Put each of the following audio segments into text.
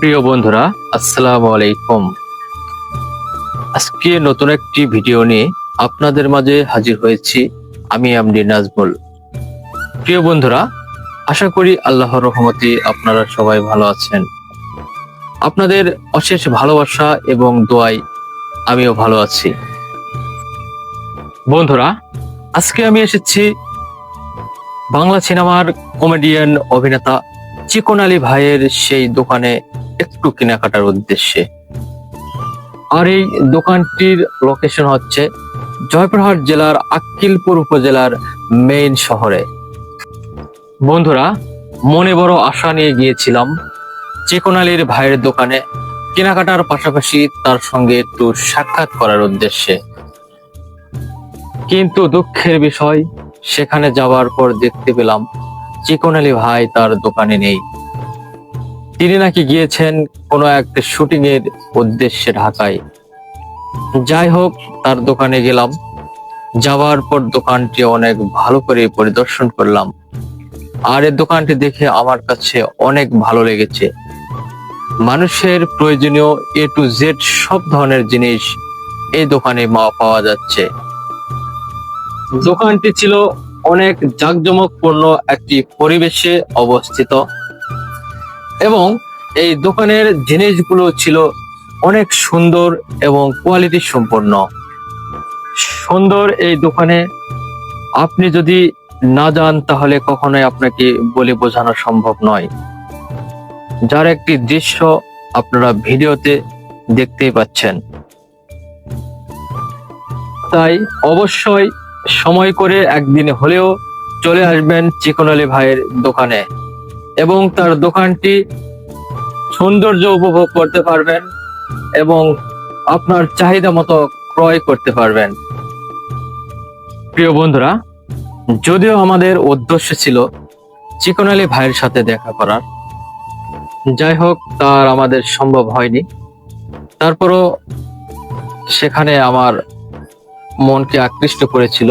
প্রিয় বন্ধুরা, আসসালামু আলাইকুম। আজকে নতুন একটি ভিডিও নিয়ে আপনাদের মাঝে হাজির হয়েছি আমি আমডি নাজমুল। প্রিয় বন্ধুরা, আশা করি আল্লাহর রহমতে আপনারা সবাই ভালো আছেন। আপনাদের অশেষ ভালোবাসা এবং দোয়ায় আমিও ভালো আছি। বন্ধুরা, আজকে আমি এসেছি বাংলা সিনেমার কমেডিয়ান অভিনেতা চিকন আলী ভাইয়ের সেই দোকানে একটু কেনাকাটার উদ্দেশ্যে। আর এই দোকানটির লোকেশন হচ্ছে জয়পুরহাট জেলার আক্কিলপুর উপজেলার মেইন শহরে। বন্ধুরা, মনে বড় আশা নিয়ে গিয়েছিলাম চিকন আলীর ভাইয়ের দোকানে কেনাকাটার পাশাপাশি তার সঙ্গে একটু সাক্ষাৎ করার উদ্দেশ্যে। কিন্তু দুঃখের বিষয়, সেখানে যাওয়ার পর দেখতে পেলাম চিকন আলী ভাই তার দোকানে নেই। তিনি নাকি গিয়েছেন কোনো একটা শুটিং এর উদ্দেশ্যে ঢাকায়। যাই হোক, তার দোকানে গেলাম। যাওয়ার পর দোকানটি অনেক ভালো করে পরিদর্শন করলাম। আর এই দোকানটি দেখে আমার কাছে অনেক ভালো লেগেছে। মানুষের প্রয়োজনীয় এ টু জেড সব ধরনের জিনিস এই দোকানে পাওয়া যাচ্ছে। দোকানটি ছিল অনেক জাঁকজমকপূর্ণ একটি পরিবেশে অবস্থিত। এবং এই দোকানের জিনিসগুলো ছিল অনেক সুন্দর এবং কোয়ালিটি সম্পন্ন। সুন্দর এই দোকানে আপনি যদি না যান তাহলে কখনোই আপনাকে বলে বোঝানো সম্ভব নয়। যার একটি দৃশ্য আপনারা ভিডিওতে দেখতেই পাচ্ছেন। তাই অবশ্যই সময় করে একদিন হলেও চলে আসবেন চিকন ভাইয়ের দোকানে। এবং তার দোকানটি সৌন্দর্য উপভোগ করতে পারবেন এবং আপনার চাহিদা মতো ক্রয় করতে পারবেন। প্রিয় বন্ধুরা, যদিও আমাদের উদ্দেশ্য ছিল চিকন আলী ভাইয়ের সাথে দেখা করার, যাই হোক, তার আমাদের সম্ভব হয়নি। তারপরও সেখানে আমার মনকে আকৃষ্ট করেছিল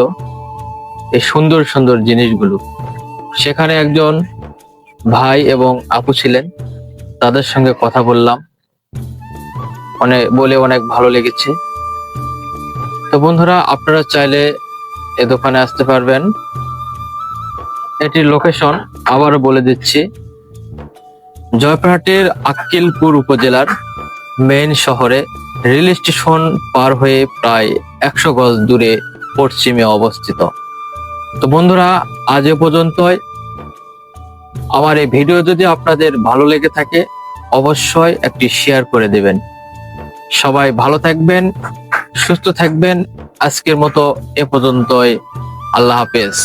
এই সুন্দর সুন্দর জিনিসগুলো। সেখানে একজন ভাই এবং আপু ছিলেন। তাদের সঙ্গে কথা বললাম। অনেক বলে অনেক ভালো লেগেছে। তো বন্ধুরা, আপনারা চাইলে এ দোকানে আসতে পারবেন। এটির লোকেশন আবারও বলে দিচ্ছি। জয়পুরহাটের আক্কিলপুর উপজেলার মেইন শহরে রেল স্টেশন পার হয়ে প্রায় একশো গজ দূরে পশ্চিমে অবস্থিত। তো বন্ধুরা, আজ এ পর্যন্তই। আমার এই ভিডিও যদি আপনাদের ভালো লেগে থাকে, অবশ্যই একটি শেয়ার করে দেবেন। সবাই ভালো থাকবেন, সুস্থ থাকবেন। আজকের মতো এ পর্যন্তই। আল্লাহ হাফেজ।